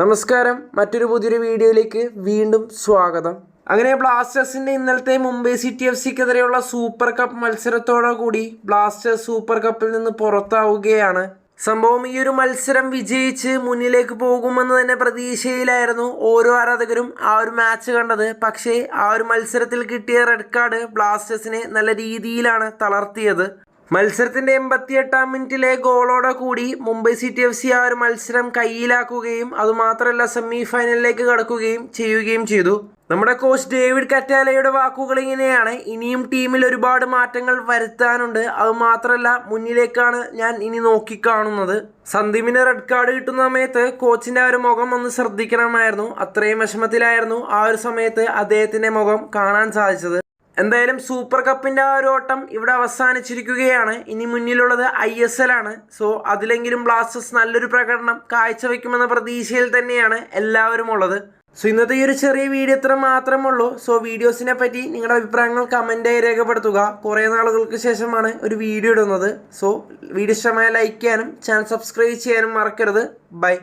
നമസ്കാരം. മറ്റൊരു പുതിയൊരു വീഡിയോയിലേക്ക് വീണ്ടും സ്വാഗതം. അങ്ങനെ ബ്ലാസ്റ്റേഴ്സിന്റെ ഇന്നലത്തെ മുംബൈ സിറ്റി എഫ് സിക്കെതിരെയുള്ള സൂപ്പർ കപ്പ് മത്സരത്തോടു കൂടി ബ്ലാസ്റ്റേഴ്സ് സൂപ്പർ കപ്പിൽ നിന്ന് പുറത്താവുകയാണ്. സംഭവം ഈ ഒരു മത്സരം വിജയിച്ച് മുന്നിലേക്ക് പോകുമെന്ന് തന്നെ പ്രതീക്ഷയിലായിരുന്നു ഓരോ ആരാധകരും ആ ഒരു മാച്ച് കണ്ടത്. പക്ഷേ ആ ഒരു മത്സരത്തിൽ കിട്ടിയ റെഡ് കാർഡ് ബ്ലാസ്റ്റേഴ്സിനെ നല്ല രീതിയിലാണ് തളർത്തിയത്. മത്സരത്തിന്റെ എൺപത്തിയെട്ടാം മിനിറ്റിലെ ഗോളോടെ കൂടി മുംബൈ സിറ്റി എഫ് സി ആ ഒരു മത്സരം കയ്യിലാക്കുകയും അതുമാത്രമല്ല സെമി ഫൈനലിലേക്ക് കടക്കുകയും ചെയ്യുകയും ചെയ്തു. നമ്മുടെ കോച്ച് ഡേവിഡ് കറ്റാലയുടെ വാക്കുകൾ ഇങ്ങനെയാണ്. ഇനിയും ടീമിൽ ഒരുപാട് മാറ്റങ്ങൾ വരുത്താനുണ്ട്. അത് മാത്രമല്ല മുന്നിലേക്കാണ് ഞാൻ ഇനി നോക്കിക്കാണുന്നത്. സന്ദീപിന് റെഡ് കാർഡ് കിട്ടുന്ന സമയത്ത് കോച്ചിന്റെ ആ ഒരു മുഖം ഒന്ന് ശ്രദ്ധിക്കണമായിരുന്നു. അത്രയും വിഷമത്തിലായിരുന്നു ആ ഒരു സമയത്ത് അദ്ദേഹത്തിന്റെ മുഖം കാണാൻ സാധിച്ചത്. എന്തായാലും സൂപ്പർ കപ്പിന്റെ ആ ഒരു ഓട്ടം ഇവിടെ അവസാനിച്ചിരിക്കുകയാണ്. ഇനി മുന്നിലുള്ളത് ഐ എസ് എൽ ആണ്. സോ അതിലെങ്കിലും ബ്ലാസ്റ്റേഴ്സ് നല്ലൊരു പ്രകടനം കാഴ്ചവെക്കുമെന്ന പ്രതീക്ഷയിൽ തന്നെയാണ് എല്ലാവരും ഉള്ളത്. സോ ഇന്നത്തെ ഈ ഒരു ചെറിയ വീഡിയോ ഇത്ര മാത്രമുള്ളൂ. സോ വീഡിയോസിനെ പറ്റി നിങ്ങളുടെ അഭിപ്രായങ്ങൾ കമന്റായി രേഖപ്പെടുത്തുക. കുറേ നാളുകൾക്ക് ശേഷമാണ് ഒരു വീഡിയോ ഇടുന്നത്. സോ വീഡിയോ ഇഷ്ടമായ ലൈക്ക് ചെയ്യാനും ചാനൽ സബ്സ്ക്രൈബ് ചെയ്യാനും മറക്കരുത്. ബൈ